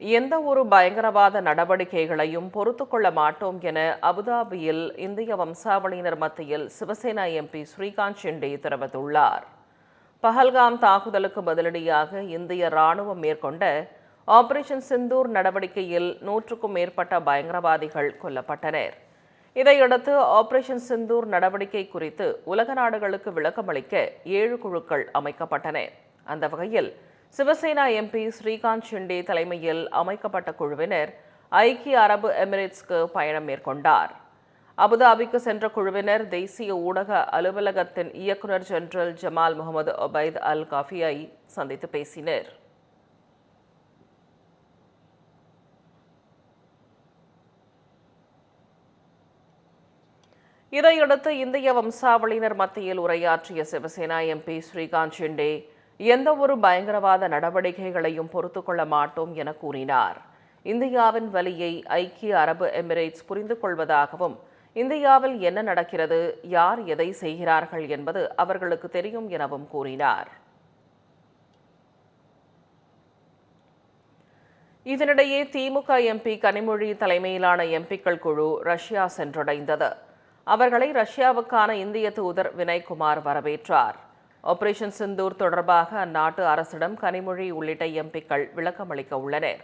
எந்த ஒரு பயங்கரவாத நடவடிக்கைகளையும் பொறுத்துக்கொள்ள மாட்டோம் என அபுதாபியில் இந்திய வம்சாவளியினர் மத்தியில் சிவசேனா எம்பி ஸ்ரீகாந்த் ஷிண்டே தெரிவித்துள்ளார். பஹல்காம் தாக்குதலுக்கு பதிலடியாக இந்திய ராணுவம் மேற்கொண்ட ஆபரேஷன் சிந்தூர் நடவடிக்கையில் நூற்றுக்கும் மேற்பட்ட பயங்கரவாதிகள் கொல்லப்பட்டனர். இதையடுத்து ஆபரேஷன் சிந்தூர் நடவடிக்கை குறித்து உலக நாடுகளுக்கு விளக்கமளிக்க ஏழு குழுக்கள் அமைக்கப்பட்டன. அந்த வகையில் சிவசேனா எம்பி ஸ்ரீகாந்த் ஷிண்டே தலைமையில் அமைக்கப்பட்ட குழுவினர் ஐக்கிய அரபு எமிரேட்ஸ்க்கு பயணம் மேற்கொண்டார். அபுதாபிக்கு சென்ற குழுவினர் தேசிய ஊடக அலுவலகத்தின் இயக்குநர் general Jamal Mohammed Obaid Al காஃபியை சந்தித்து பேசினர். இதையடுத்து இந்திய வம்சாவளியினர் மத்தியில் உரையாற்றிய சிவசேனா எம்பி ஸ்ரீகாந்த் ஷிண்டே எந்த ஒரு பயங்கரவாத நடவடிக்கைகளையும் பொறுத்துக்கொள்ள மாட்டோம் என கூறினார். இந்தியாவின் வலியை ஐக்கிய அரபு எமிரேட்ஸ் புரிந்து கொள்வதாகவும் இந்தியாவில் என்ன நடக்கிறது யார் எதை செய்கிறார்கள் என்பது அவர்களுக்கு தெரியும் எனவும் கூறினார். இதனிடையே திமுக எம்பி கனிமொழி தலைமையிலான எம்பிக்கள் குழு ரஷ்யா சென்றடைந்தது. அவர்களை ரஷ்யாவுக்கான இந்திய தூதர் வினய்குமார் வரவேற்றார். ஆபரேஷன் சிந்தூர் தொடர்பாக அந்நாட்டு அரசிடம் கனிமொழி உள்ளிட்ட எம்பிக்கள் விளக்கமளிக்க உள்ளனர்.